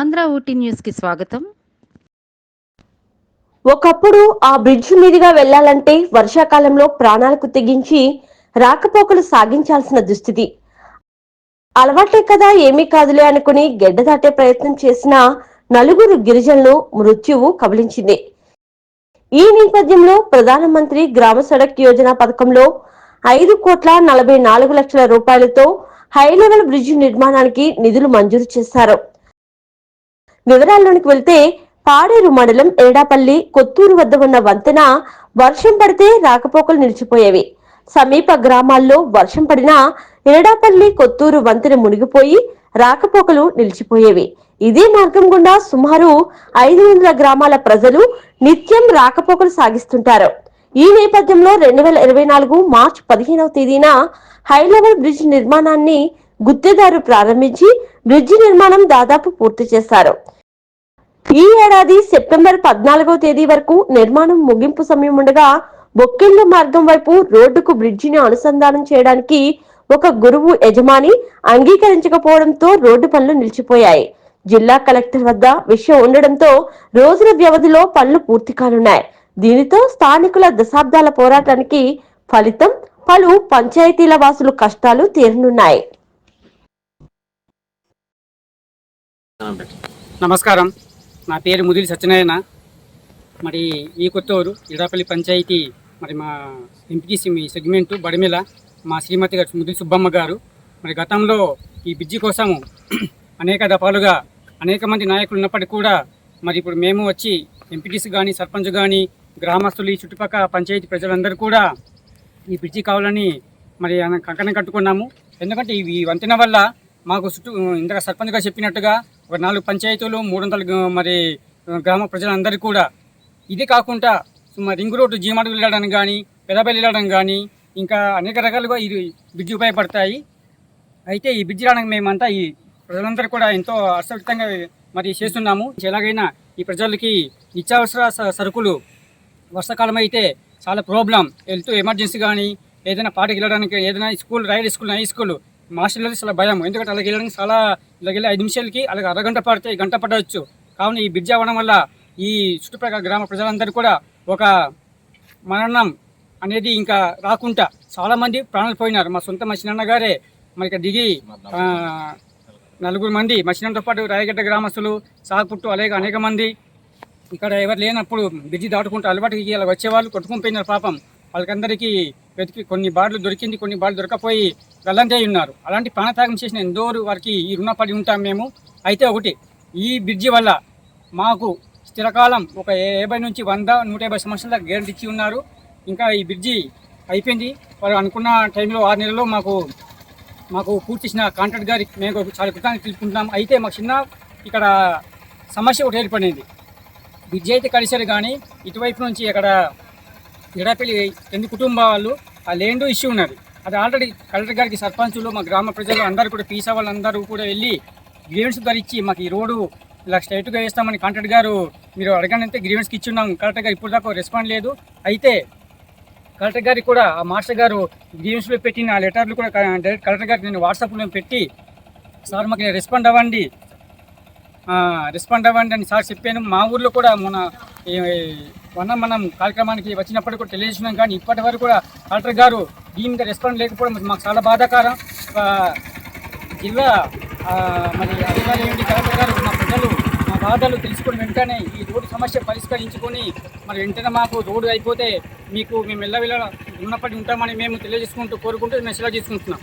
ఆంధ్ర ఊటీ న్యూస్కి స్వాగతం. ఒకప్పుడు ఆ బ్రిడ్జ్ మీదుగా వెళ్ళాలంటే వర్షాకాలంలో ప్రాణాలకు తెగించి రాకపోకలు సాగించాల్సిన దుస్థితి. అలవాటే కదా ఏమీ కాదులే అనుకుని గెడ్డ దాటే ప్రయత్నం చేసిన నలుగురు గిరిజనులు మృత్యువు కబలించింది. ఈ నేపథ్యంలో ప్రధానమంత్రి గ్రామ సడక్ యోజన పథకంలో ఐదు కోట్ల నలభై నాలుగు లక్షల రూపాయలతో హై లెవెల్ బ్రిడ్జ్ నిర్మాణానికి నిధులు మంజూరు చేశారు. వివరాల్లోనికి వెళ్తే పాడేరు మండలం ఏడాపల్లి కొత్తూరు వద్ద ఉన్న వంతెన వర్షం పడితే రాకపోకలు నిలిచిపోయేవి. సమీప గ్రామాల్లో వర్షం పడినా ఎరడాపల్లి కొత్తూరు వంతెన మునిగిపోయి రాకపోకలు నిలిచిపోయేవి. ఇదే మార్గం గుండా సుమారు ఐదు వందల గ్రామాల ప్రజలు నిత్యం రాకపోకలు సాగిస్తుంటారు. ఈ నేపథ్యంలో రెండు వేల ఇరవై నాలుగు మార్చి పదిహేనవ తేదీన హైలెవల్ బ్రిడ్జ్ నిర్మాణాన్ని గుత్తేదారు ప్రారంభించి బ్రిడ్జి నిర్మాణం దాదాపు పూర్తి చేశారు. ఈ ఏడాది సెప్టెంబర్ పద్నాలుగో తేదీ వరకు నిర్మాణం ముగింపు సమయం ఉండగా బొక్కిళ్ళ మార్గం వైపు రోడ్డుకు బ్రిడ్జిని అనుసంధానం చేయడానికి ఒక గురువు యజమాని అంగీకరించకపోవడంతో రోడ్డు పనులు నిలిచిపోయాయి. జిల్లా కలెక్టర్ వద్ద విషయం ఉండడంతో రోజుల వ్యవధిలో పనులు పూర్తి కానున్నాయి. దీనితో స్థానికుల దశాబ్దాల పోరాటానికి ఫలితం పలు పంచాయతీల వాసులు కష్టాలు తీరనున్నాయి. నమస్కారం. నా పేరు ముదిలి సత్యనారాయణ. మరి ఈ కొత్తూరు ఇడాపల్లి పంచాయతీ మరి మా ఎంపీటీసీ మీ సెగ్మెంటు బడిమిల మా శ్రీమతి గారు ముదిలి సుబ్బమ్మ గారు. మరి గతంలో ఈ బ్రిడ్జి కోసము అనేక దఫాలుగా అనేక మంది నాయకులు ఉన్నప్పటికీ కూడా మరి ఇప్పుడు మేము వచ్చి ఎంపీటీసీ కానీ సర్పంచ్ కానీ గ్రామస్తులు ఈ చుట్టుపక్కల పంచాయతీ ప్రజలందరూ కూడా ఈ బ్రిడ్జి కావాలని మరి కంకణం కట్టుకున్నాము. ఎందుకంటే ఈ ఈ వంతెన వల్ల మాకు చుట్టూ ఇందాక సర్పంచ్గా చెప్పినట్టుగా ఒక నాలుగు పంచాయతీలు మూడు వందల మరి గ్రామ ప్రజలందరికీ కూడా ఇది కాకుండా మరి రింగ్ రోడ్డు జీమాడు వెళ్ళడం కానీ పెదబెల్లి వెళ్ళడం కానీ ఇంకా అనేక రకాలుగా ఇది బ్రిడ్జి ఉపయోగపడతాయి. అయితే ఈ బ్రిడ్జి రావడానికి మేమంతా ఈ ప్రజలందరూ కూడా ఎంతో అసక్తంగా మరి చేస్తున్నాము. ఎలాగైనా ఈ ప్రజలకి నిత్యావసర స- సరుకులు వర్షాకాలం అయితే చాలా ప్రాబ్లం. వెళ్తూ ఎమర్జెన్సీ కానీ ఏదైనా పాటకి వెళ్ళడానికి ఏదైనా school ride school high school మాస్టర్లది చాలా భయం. ఎందుకంటే అలాగే వెళ్ళడానికి చాలా ఇలాగ వెళ్ళి ఐదు నిమిషాలకి అలాగే అరగంట పడితే గంట పడవచ్చు కావున ఈ బ్రిడ్జ్ అవ్వడం వల్ల ఈ చుట్టుపక్కల గ్రామ ప్రజలందరూ కూడా ఒక మరణం అనేది ఇంకా రాకుండా చాలామంది ప్రాణాలు పోయినారు. మా సొంత మా గారే మరి ఇక్కడ దిగి నలుగురు మంది మా పాటు రాయగడ్డ గ్రామస్తులు సాగుపుట్టు అలాగే అనేక మంది ఇక్కడ ఎవరు లేనప్పుడు బ్రిడ్జి దాటుకుంటూ అలవాటుకి ఇలా వచ్చేవాళ్ళు కొట్టుకుని పోయినారు పాపం. వాళ్ళకందరికీ వెతికి కొన్ని బార్లు దొరికింది కొన్ని బార్లు దొరకపోయి గల్లంతే ఉన్నారు. అలాంటి ప్రాణత్యాగం చేసిన ఎందోరు వారికి ఈ రుణపడి ఉంటాం మేము. అయితే ఒకటి ఈ బ్రిడ్జి వల్ల మాకు స్థిరకాలం ఒక యాభై నుంచి వంద నూట యాభై సంవత్సరాల గ్యారెంటీ ఇచ్చి ఉన్నారు. ఇంకా ఈ బ్రిడ్జి అయిపోయింది. వాళ్ళు అనుకున్న టైంలో ఆరు నెలల్లో మాకు మాకు పూర్తి చేసిన కాంట్రాక్ట్ గారికి మేము చాలా కృతాన్ని తెలుపుకుంటున్నాం. అయితే మాకు చిన్న ఇక్కడ సమస్య ఒకటి ఏర్పడింది. బ్రిడ్జి అయితే కలిసారు కానీ ఇటువైపు నుంచి అక్కడ ఎడపల్లి రెండు కుటుంబాలు ఆ ల్యాండ్ ఇష్యూ ఉన్నది. అది ఆల్రెడీ కలెక్టర్ గారికి సర్పంచులు మా గ్రామ ప్రజలు అందరూ కూడా పీసా వాళ్ళందరూ కూడా వెళ్ళి గ్రీవెన్స్ ధరించి మాకు ఈ రోడ్డు ఇలా స్ట్రైట్గా వేస్తామని కాంట్రాక్ట్ గారు మీరు అడగనంటే గ్రీవెన్స్కి ఇచ్చున్నాం. కలెక్టర్ గారు ఇప్పుడు దాకా రెస్పాండ్ లేదు. అయితే కలెక్టర్ గారికి కూడా ఆ మాస్టర్ గారు గ్రీవెన్స్లో పెట్టిన ఆ లెటర్లు కూడా డైరెక్ట్ కలెక్టర్ గారికి నేను వాట్సాప్లో పెట్టి సార్ మాకు రెస్పాండ్ అవ్వండి. రెస్పాండ్ అవ్వండి అని సార్ చెప్పాను. మా ఊర్లో కూడా మొన్న మొన్న మనం కార్యక్రమానికి వచ్చినప్పుడు కూడా తెలియజేసినాం కానీ ఇప్పటి వరకు కూడా కలెక్టర్ గారు దీని మీద రెస్పాండ్ లేకపోవడం మాకు చాలా బాధాకరం. జిల్లా మరి అధికారులు ఏంటి కలెక్టర్ గారు మా ప్రజలు మా బాధలు తెలుసుకుని వెంటనే ఈ రోడ్డు సమస్య పరిష్కరించుకొని మరి వెంటనే మాకు రోడ్డు అయిపోతే మీకు మేము వెళ్ళ వెళ్ళ ఉన్నప్పటి ఉంటామని మేము తెలియజేసుకుంటూ కోరుకుంటూ మేము సెలవు చేసుకుంటున్నాం